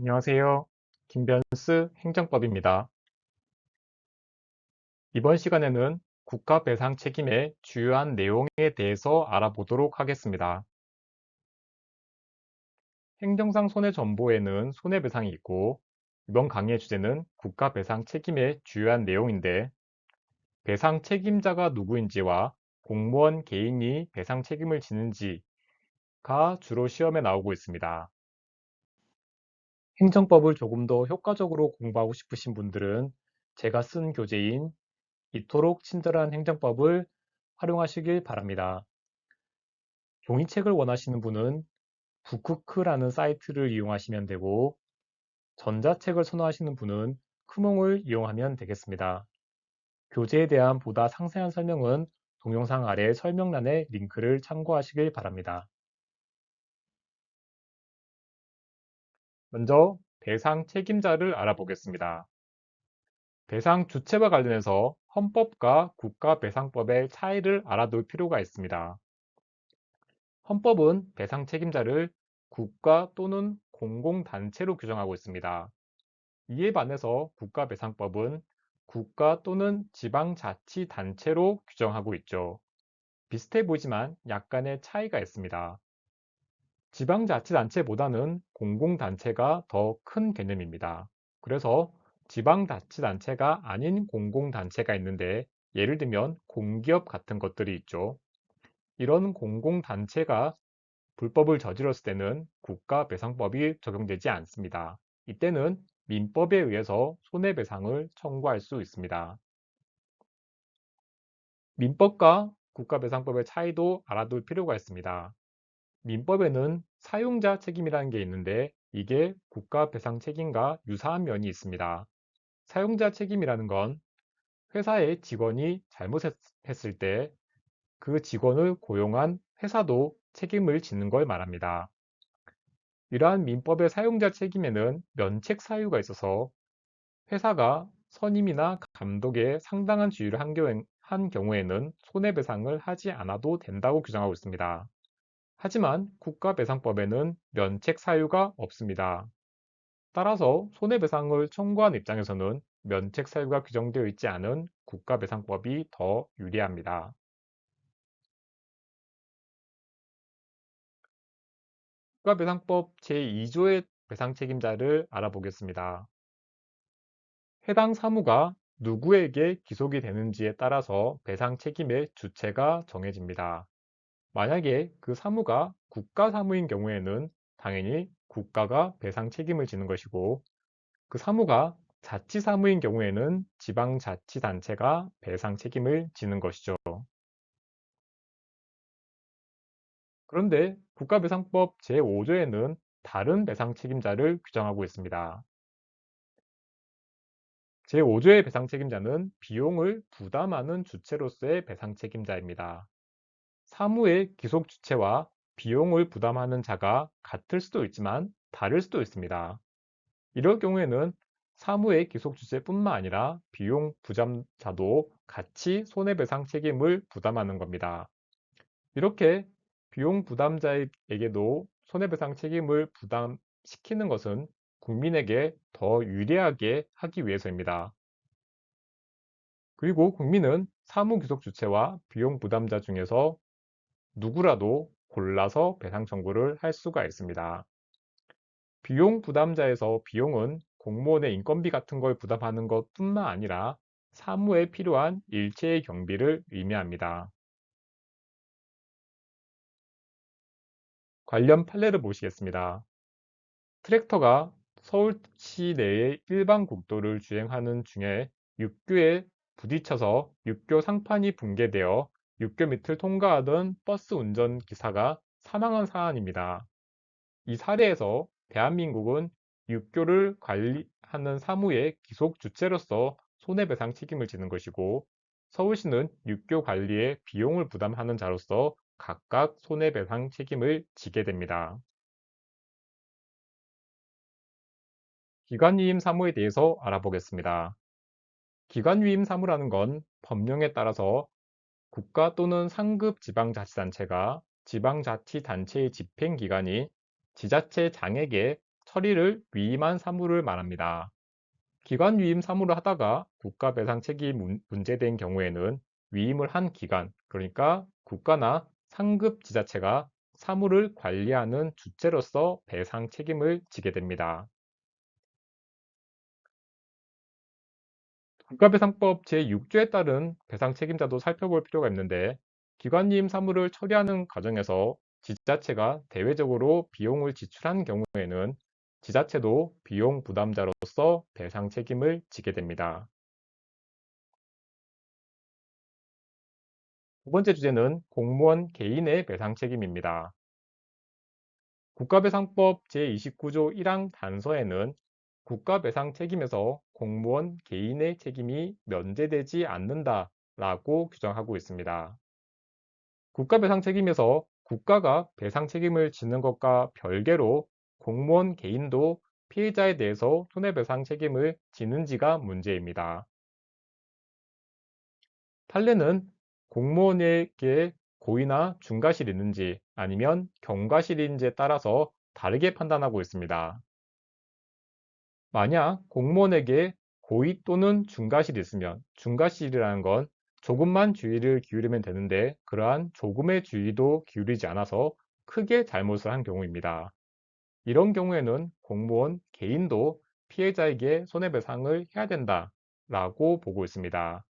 안녕하세요. 김변스 행정법입니다. 이번 시간에는 국가 배상 책임의 주요한 내용에 대해서 알아보도록 하겠습니다. 행정상 손해 전보에는 손해배상이 있고 이번 강의의 주제는 국가 배상 책임의 주요한 내용인데 배상 책임자가 누구인지와 공무원 개인이 배상 책임을 지는지가 주로 시험에 나오고 있습니다. 행정법을 조금 더 효과적으로 공부하고 싶으신 분들은 제가 쓴 교재인 이토록 친절한 행정법을 활용하시길 바랍니다. 종이책을 원하시는 분은 북크크라는 사이트를 이용하시면 되고 전자책을 선호하시는 분은 크몽을 이용하면 되겠습니다. 교재에 대한 보다 상세한 설명은 동영상 아래 설명란에 링크를 참고하시길 바랍니다. 먼저 배상 책임자를 알아보겠습니다. 배상 주체와 관련해서 헌법과 국가배상법의 차이를 알아둘 필요가 있습니다. 헌법은 배상 책임자를 국가 또는 공공단체로 규정하고 있습니다. 이에 반해서 국가배상법은 국가 또는 지방자치단체로 규정하고 있죠. 비슷해 보이지만 약간의 차이가 있습니다. 지방자치단체보다는 공공단체가 더 큰 개념입니다. 그래서 지방자치단체가 아닌 공공단체가 있는데 예를 들면 공기업 같은 것들이 있죠. 이런 공공단체가 불법을 저질렀을 때는 국가배상법이 적용되지 않습니다. 이때는 민법에 의해서 손해배상을 청구할 수 있습니다. 민법과 국가배상법의 차이도 알아둘 필요가 있습니다. 민법에는 사용자 책임이라는 게 있는데 이게 국가 배상 책임과 유사한 면이 있습니다. 사용자 책임이라는 건 회사의 직원이 잘못했을 때 그 직원을 고용한 회사도 책임을 지는 걸 말합니다. 이러한 민법의 사용자 책임에는 면책 사유가 있어서 회사가 선임이나 감독에 상당한 지위를 한 경우에는 손해배상을 하지 않아도 된다고 규정하고 있습니다. 하지만 국가배상법에는 면책 사유가 없습니다. 따라서 손해배상을 청구한 입장에서는 면책 사유가 규정되어 있지 않은 국가배상법이 더 유리합니다. 국가배상법 제2조의 배상 책임자를 알아보겠습니다. 해당 사무가 누구에게 기속이 되는지에 따라서 배상 책임의 주체가 정해집니다. 만약에 그 사무가 국가 사무인 경우에는 당연히 국가가 배상 책임을 지는 것이고 그 사무가 자치 사무인 경우에는 지방자치단체가 배상 책임을 지는 것이죠. 그런데 국가배상법 제5조에는 다른 배상 책임자를 규정하고 있습니다. 제5조의 배상 책임자는 비용을 부담하는 주체로서의 배상 책임자입니다. 사무의 기속 주체와 비용을 부담하는 자가 같을 수도 있지만 다를 수도 있습니다. 이럴 경우에는 사무의 기속 주체뿐만 아니라 비용 부담자도 같이 손해배상 책임을 부담하는 겁니다. 이렇게 비용 부담자에게도 손해배상 책임을 부담시키는 것은 국민에게 더 유리하게 하기 위해서입니다. 그리고 국민은 사무 귀속 주체와 비용 부담자 중에서 누구라도 골라서 배상 청구를 할 수가 있습니다. 비용 부담자에서 비용은 공무원의 인건비 같은 걸 부담하는 것 뿐만 아니라 사무에 필요한 일체의 경비를 의미합니다. 관련 판례를 보시겠습니다. 트랙터가 서울시 내의 일반 국도를 주행하는 중에 육교에 부딪혀서 육교 상판이 붕괴되어 육교 밑을 통과하던 버스 운전 기사가 사망한 사안입니다. 이 사례에서 대한민국은 육교를 관리하는 사무의 기속 주체로서 손해배상 책임을 지는 것이고 서울시는 육교 관리에 비용을 부담하는 자로서 각각 손해배상 책임을 지게 됩니다. 기관위임 사무에 대해서 알아보겠습니다. 기관위임 사무라는 건 법령에 따라서 국가 또는 상급 지방자치단체가 지방자치단체의 집행기관이 지자체 장에게 처리를 위임한 사무를 말합니다. 기관 위임 사무를 하다가 국가 배상 책임 문제된 경우에는 위임을 한 기관, 그러니까 국가나 상급 지자체가 사무를 관리하는 주체로서 배상 책임을 지게 됩니다. 국가배상법 제6조에 따른 배상 책임자도 살펴볼 필요가 있는데 기관위임 사무를 처리하는 과정에서 지자체가 대외적으로 비용을 지출한 경우에는 지자체도 비용 부담자로서 배상 책임을 지게 됩니다. 두 번째 주제는 공무원 개인의 배상 책임입니다. 국가배상법 제29조 1항 단서에는 국가배상 책임에서 공무원 개인의 책임이 면제되지 않는다 라고 규정하고 있습니다. 국가배상 책임에서 국가가 배상 책임을 지는 것과 별개로 공무원 개인도 피해자에 대해서 손해배상 책임을 지는지가 문제입니다. 판례는 공무원에게 고의나 중과실이 있는지 아니면 경과실인지에 따라서 다르게 판단하고 있습니다. 만약 공무원에게 고의 또는 중과실이 있으면 중과실이라는 건 조금만 주의를 기울이면 되는데 그러한 조금의 주의도 기울이지 않아서 크게 잘못을 한 경우입니다. 이런 경우에는 공무원 개인도 피해자에게 손해배상을 해야 된다 라고 보고 있습니다.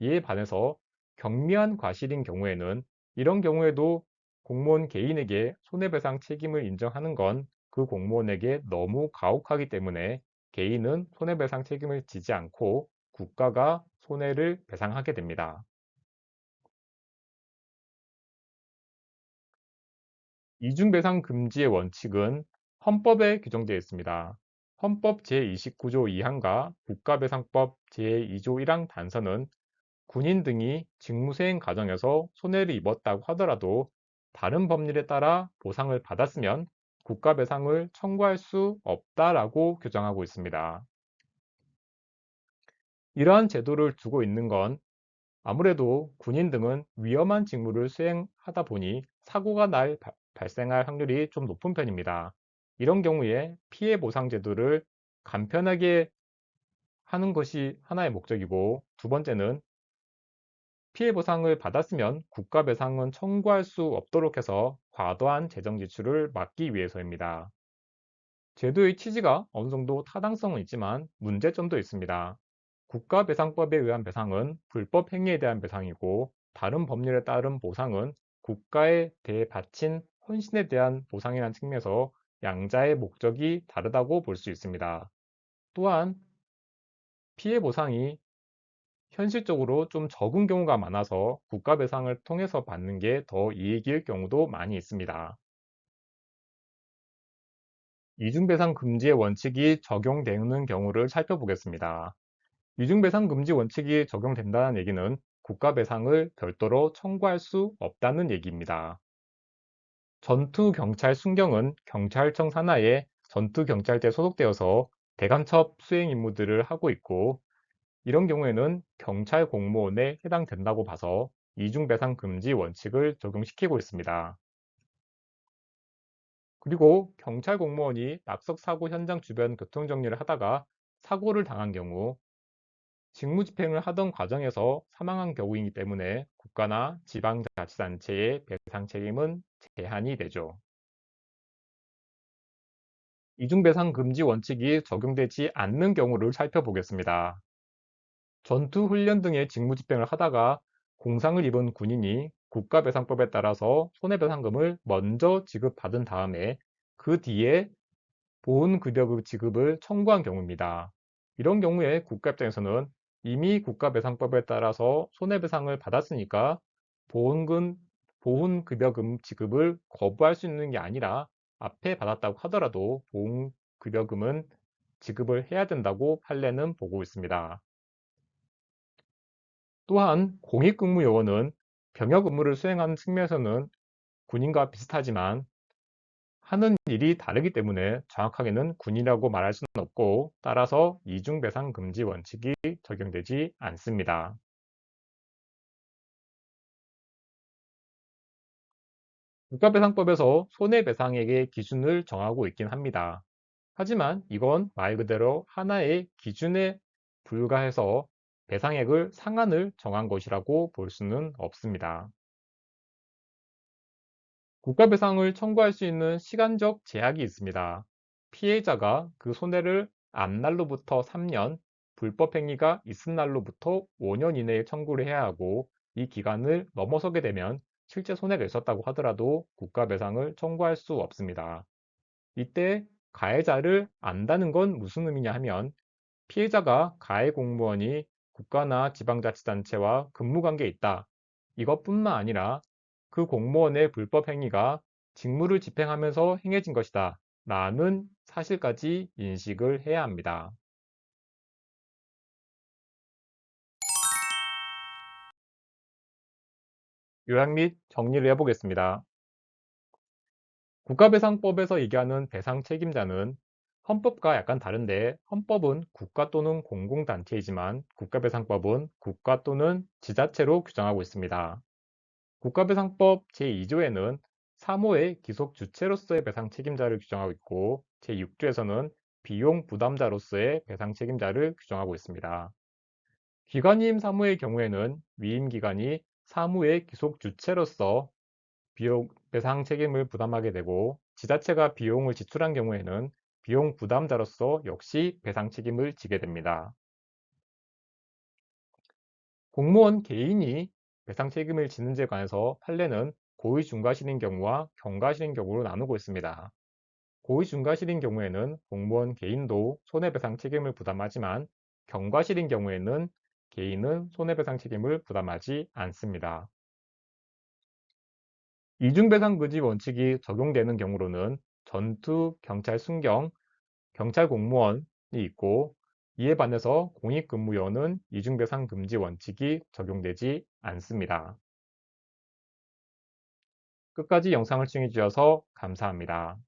이에 반해서 경미한 과실인 경우에는 이런 경우에도 공무원 개인에게 손해배상 책임을 인정하는 건 그 공무원에게 너무 가혹하기 때문에 개인은 손해배상 책임을 지지 않고 국가가 손해를 배상하게 됩니다. 이중배상 금지의 원칙은 헌법에 규정되어 있습니다. 헌법 제29조 2항과 국가배상법 제2조 1항 단서는 군인 등이 직무수행 과정에서 손해를 입었다고 하더라도 다른 법률에 따라 보상을 받았으면 국가 배상을 청구할 수 없다라고 규정하고 있습니다. 이러한 제도를 두고 있는 건 아무래도 군인 등은 위험한 직무를 수행하다 보니 사고가 날 발생할 확률이 좀 높은 편입니다. 이런 경우에 피해 보상 제도를 간편하게 하는 것이 하나의 목적이고 두 번째는 피해 보상을 받았으면 국가 배상은 청구할 수 없도록 해서 과도한 재정 지출을 막기 위해서입니다. 제도의 취지가 어느 정도 타당성은 있지만 문제점도 있습니다. 국가배상법에 의한 배상은 불법 행위에 대한 배상이고 다른 법률에 따른 보상은 국가에 대해 바친 헌신에 대한 보상이라는 측면에서 양자의 목적이 다르다고 볼 수 있습니다. 또한 피해 보상이 현실적으로 좀 적은 경우가 많아서 국가 배상을 통해서 받는 게 더 이익일 경우도 많이 있습니다. 이중배상 금지의 원칙이 적용되는 경우를 살펴보겠습니다. 이중배상 금지 원칙이 적용된다는 얘기는 국가 배상을 별도로 청구할 수 없다는 얘기입니다. 전투 경찰 순경은 경찰청 산하에 전투 경찰대에 소속되어서 대간첩 수행 임무들을 하고 있고 이런 경우에는 경찰 공무원에 해당된다고 봐서 이중배상 금지 원칙을 적용시키고 있습니다. 그리고 경찰 공무원이 낙석 사고 현장 주변 교통 정리를 하다가 사고를 당한 경우 직무집행을 하던 과정에서 사망한 경우이기 때문에 국가나 지방자치단체의 배상 책임은 제한이 되죠. 이중배상 금지 원칙이 적용되지 않는 경우를 살펴보겠습니다. 전투 훈련 등의 직무집행을 하다가 공상을 입은 군인이 국가배상법에 따라서 손해배상금을 먼저 지급받은 다음에 그 뒤에 보훈급여금 지급을 청구한 경우입니다. 이런 경우에 국가 입장에서는 이미 국가배상법에 따라서 손해배상을 받았으니까 보훈금, 보훈급여금 지급을 거부할 수 있는 게 아니라 앞에 받았다고 하더라도 보훈급여금은 지급을 해야 된다고 판례는 보고 있습니다. 또한 공익근무 요원은 병역 의무를 수행하는 측면에서는 군인과 비슷하지만 하는 일이 다르기 때문에 정확하게는 군이라고 말할 수는 없고 따라서 이중배상 금지 원칙이 적용되지 않습니다. 국가배상법에서 손해배상액의 기준을 정하고 있긴 합니다. 하지만 이건 말 그대로 하나의 기준에 불과해서 배상액을 상한을 정한 것이라고 볼 수는 없습니다. 국가배상을 청구할 수 있는 시간적 제약이 있습니다. 피해자가 그 손해를 안 날로부터 3년, 불법 행위가 있은 날로부터 5년 이내에 청구를 해야 하고 이 기간을 넘어서게 되면 실제 손해가 있었다고 하더라도 국가배상을 청구할 수 없습니다. 이때 가해자를 안다는 건 무슨 의미냐 하면 피해자가 가해 공무원이 국가나 지방자치단체와 근무관계에 있다. 이것뿐만 아니라 그 공무원의 불법 행위가 직무를 집행하면서 행해진 것이다. 라는 사실까지 인식을 해야 합니다. 요약 및 정리를 해보겠습니다. 국가배상법에서 얘기하는 배상 책임자는 헌법과 약간 다른데 헌법은 국가 또는 공공단체이지만 국가배상법은 국가 또는 지자체로 규정하고 있습니다. 국가배상법 제2조에는 사모의 기속 주체로서의 배상 책임자를 규정하고 있고 제6조에서는 비용 부담자로서의 배상 책임자를 규정하고 있습니다. 기관임 사무의 경우에는 위임 기관이 사무의 기속 주체로서 비용 배상 책임을 부담하게 되고 지자체가 비용을 지출한 경우에는 비용 부담자로서 역시 배상 책임을 지게 됩니다. 공무원 개인이 배상 책임을 지는지에 관해서 판례는 고의 중과실인 경우와 경과실인 경우로 나누고 있습니다. 고의 중과실인 경우에는 공무원 개인도 손해배상 책임을 부담하지만 경과실인 경우에는 개인은 손해배상 책임을 부담하지 않습니다. 이중배상 금지 원칙이 적용되는 경우로는 전투, 경찰 순경, 경찰 공무원이 있고 이에 반해서 공익근무원은 이중배상 금지 원칙이 적용되지 않습니다. 끝까지 영상을 시청해 주셔서 감사합니다.